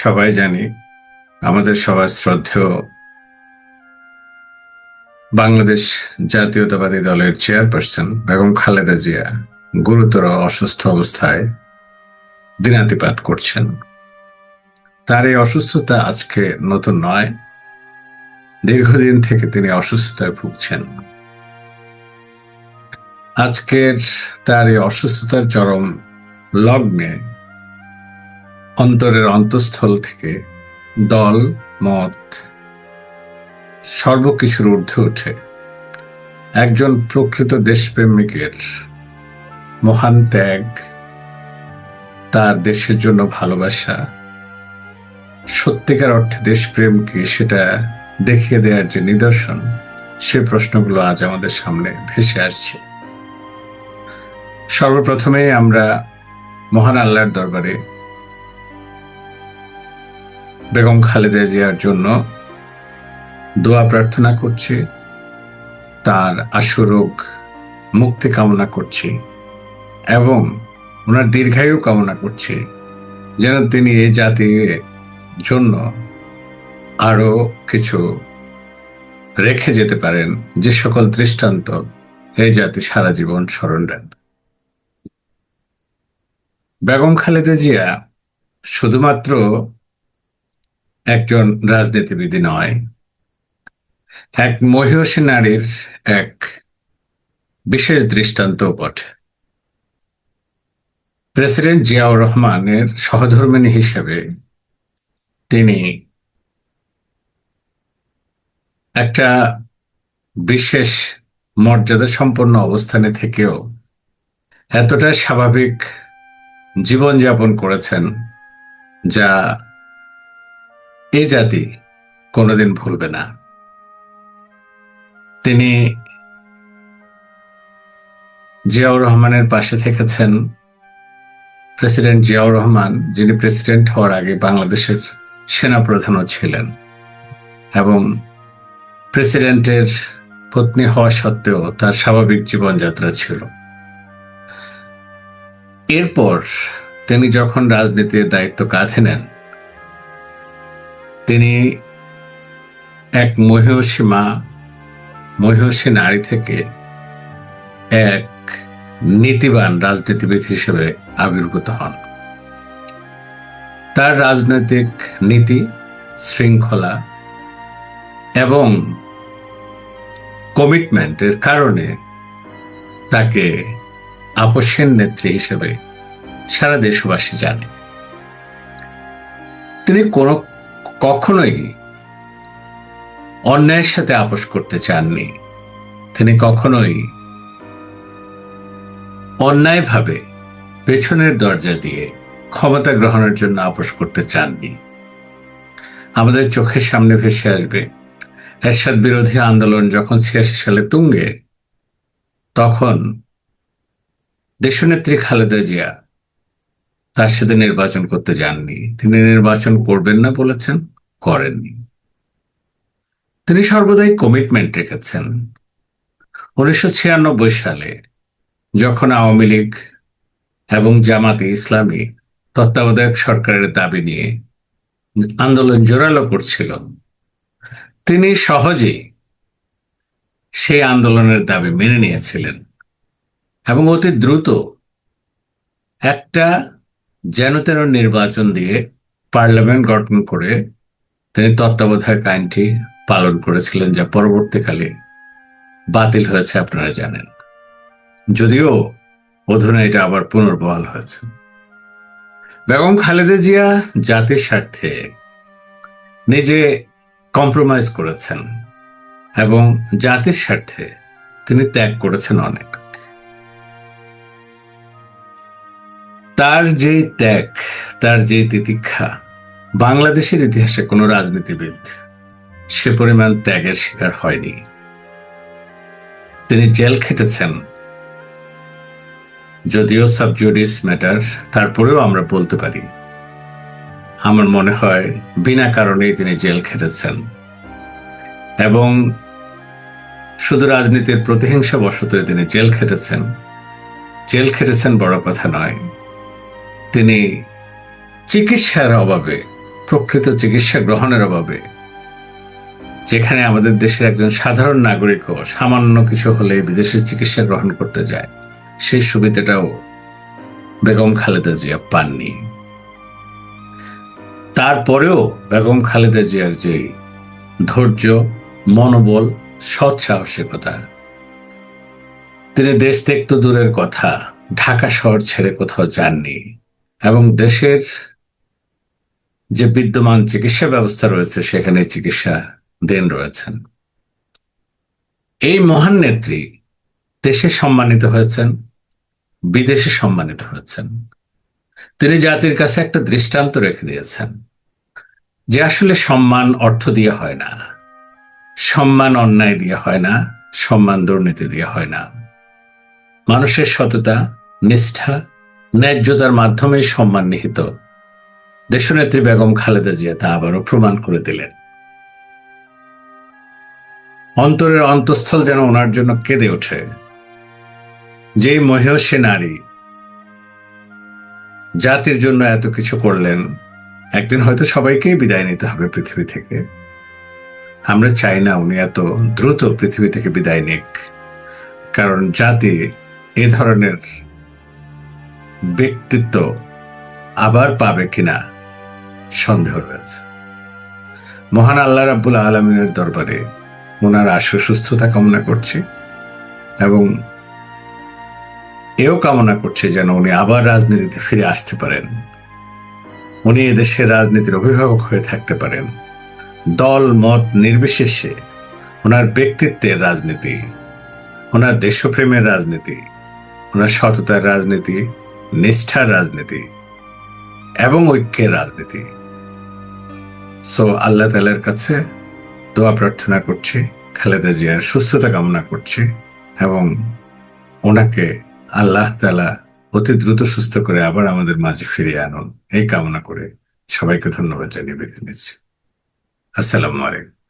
সবাই জানি, আমাদের সবার শ্রদ্ধেয় বাংলাদেশ জাতীয়তাবাদী দলের চেয়ারপারসন বেগম খালেদা জিয়া গুরুতর অসুস্থ অবস্থায় দিনাতিপাত করছেন। তার এই অসুস্থতা আজকে নতুন নয়, দীর্ঘদিন থেকে তিনি অসুস্থতায় ভুগছেন। আজকের তার এই অসুস্থতার চরম লগ্নে অন্তরের অন্তঃস্থল থেকে দল, মত সর্বকিছুর ঊর্ধ্বে ওঠে একজন প্রকৃত দেশপ্রেমিকের মহান ত্যাগ, তার দেশের জন্য ভালোবাসা, সত্যিকার অর্থে দেশপ্রেমকে সেটা দেখিয়ে দেওয়ার যে নিদর্শন, সে প্রশ্নগুলো আজ আমাদের সামনে ভেসে আসছে। সর্বপ্রথমে আমরা মহান আল্লাহর দরবারে বেগম খালেদা জিয়ার জন্য দোয়া প্রার্থনা করছি, তার আশুরোগ মুক্তি কামনা করছি এবং ওনার দীর্ঘায়ু কামনা করছি যেন তিনি এই জাতির জন্য আরও কিছু রেখে যেতে পারেন যে সকল দৃষ্টান্ত এই জাতি সারা জীবন স্মরণ রাখবে। বেগম খালেদা জিয়া শুধুমাত্র একজন রাজনীতিবিদ নয়, এক মহিষী নারীর এক বিশেষ দৃষ্টান্ত বটে। প্রেসিডেন্ট জিয়াউর রহমানের সহধর্মিণী হিসেবে তিনি একটা বিশেষ মর্যাদা সম্পন্ন অবস্থানে থেকেও এতটা স্বাভাবিক জীবনযাপন করেছেন যা এ জাতি কোনোদিন ভুলবে না। তিনি জিয়াউর রহমানের পাশে থেকেছেন। প্রেসিডেন্ট জিয়াউর রহমান, যিনি প্রেসিডেন্ট হওয়ার আগে বাংলাদেশের সেনাপ্রধানও ছিলেন এবং প্রেসিডেন্টের পত্নী হওয়া সত্ত্বেও তার স্বাভাবিক জীবনযাত্রা ছিল। এরপর তিনি যখন রাজনীতির দায়িত্ব কাঁধে নেন তিনি এক মহিষী মা মহিষী নারী থেকে এক নীতিবান রাজনীতিবিদ হিসেবে আবির্ভূত হন। তার রাজনৈতিক নীতি, শৃঙ্খলা এবং কমিটমেন্টের কারণে তাকে আপসের নেত্রী হিসেবে সারা দেশবাসী জানে। তিনি কোনো কখনোই অন্যায়ের সাথে আপোষ করতে চাননি। তিনি কখনোই অন্যায়ভাবে পেছনের দরজা দিয়ে ক্ষমতা গ্রহণের জন্য আপোষ করতে চাননি। আমাদের চোখের সামনে ভেসে আসবে, এরশাদ বিরোধী আন্দোলন যখন ছিয়াশি সালে তুঙ্গে, তখন দেশনেত্রী খালেদা জিয়া তার সাথে নির্বাচন করতে যাননি। তিনি নির্বাচন করবেন না বলেছেন, করেননি। তিনি সর্বদাই কমিটমেন্ট রেখেছেন। উনিশশো ছিয়ানব্বই সালে যখন আওয়ামী লীগ এবং জামাতে ইসলামী তত্ত্বাবধায়ক সরকারের দাবি নিয়ে আন্দোলন জোরালো করছিল, তিনি সহজেই সেই আন্দোলনের দাবি মেনে নিয়েছিলেন এবং অতি দ্রুত একটা যেন তেন নির্বাচন দিয়ে পার্লামেন্ট গঠন করে তিনি তত্ত্বাবধায়ক আইনটি পালন করেছিলেন, যা পরবর্তীকালে বাতিল হয়েছে আপনারা জানেন। যদিও অধুনা এটা আবার পুনর্বহাল হয়েছে। বেগম খালেদা জিয়া জাতির স্বার্থে নিজে কম্প্রোমাইজ করেছেন এবং জাতির স্বার্থে তিনি ত্যাগ করেছেন অনেক। তার যে ত্যাগ, তার যে তিতিক্ষা, বাংলাদেশের ইতিহাসে কোনো রাজনীতিবিদ সে পরিমাণ ত্যাগের শিকার হয়নি। তিনি জেল খেটেছেন। যদিও সাবজুডিস ম্যাটার, তারপরেও আমরা বলতে পারি, আমার মনে হয় বিনা কারণেই তিনি জেল খেটেছেন। এবং শুধু রাজনীতির প্রতিহিংসা বশত তিনি জেল খেটেছেন। জেল খেটেছেন বড় কথা নয়। তিনি চিকিৎসার অভাবে, প্রকৃত চিকিৎসা গ্রহণের অভাবে, যেখানে আমাদের দেশের একজন সাধারণ নাগরিকও সামান্য কিছু হলে বিদেশে চিকিৎসা গ্রহণ করতে যায়, সেই সুবিধাটাও বেগম খালেদা জিয়া পাননি। তারপরেও বেগম খালেদা জিয়ার যে ধৈর্য, মনোবল, সৎ সাহসিকতা, তিনি দেশ ত্যাগ দূরের কথা, ঢাকা শহর ছেড়ে কোথাও যাননি। এবং দেশের যে বিদ্যমান চিকিৎসা ব্যবস্থা রয়েছে, সেখানে চিকিৎসা দেন রয়েছেন। এই মহান নেত্রী দেশে সম্মানিত হয়েছেন, বিদেশে সম্মানিত হয়েছেন। তিনি জাতির কাছে একটা দৃষ্টান্ত রেখে দিয়েছেন যে আসলে সম্মান অর্থ দিয়ে হয় না, সম্মান অন্যায় দিয়ে হয় না, সম্মান দুর্নীতি দিয়ে হয় না। মানুষের সততা, নিষ্ঠা ন্যায্যতার মাধ্যমে সম্মান নিহিত। দেশনেত্রী বেগম খালেদা জিয়া তা আবারও প্রমাণ করে দিলেন। অন্তরের অন্তঃস্থল যেন ওনার জন্য কেঁদে ওঠে। যে মহেয়সী নারী জাতির জন্য এত কিছু করলেন, একদিন হয়তো সবাইকেই বিদায় নিতে হবে পৃথিবী থেকে। আমরা চাই না উনি এত দ্রুত পৃথিবী থেকে বিদায় নিক, কারণ জাতি এ ধরনের ব্যক্তিত্ব আবার পাবে কিনা সন্দেহ রয়েছে। মহান আল্লাহ রাব্বুল আলমিনের দরবারে ওনার আশু সুস্থতা কামনা করছি এবং এও কামনা করছে যেন উনি আবার রাজনীতিতে ফিরে আসতে পারেন। উনি এদেশের রাজনীতির অভিভাবক হয়ে থাকতে পারেন। দল, মত নির্বিশেষে ওনার ব্যক্তিত্বের রাজনীতি, ওনার দেশপ্রেমের রাজনীতি, ওনার সততার রাজনীতি নিষ্ঠার রাজনীতি এবং ঐক্যের রাজনীতি। সো আল্লাহ তালার কাছে দোয়া প্রার্থনা করছি, খালেদা জিয়ার সুস্থতা কামনা করছি এবং ওনাকে আল্লাহ তালা অতি দ্রুত সুস্থ করে আবার আমাদের মাঝে ফিরিয়ে আনুন। এই কামনা করে সবাইকে ধন্যবাদ জানিয়ে বেরিয়ে নিচ্ছি। আসসালামু আলাইকুম।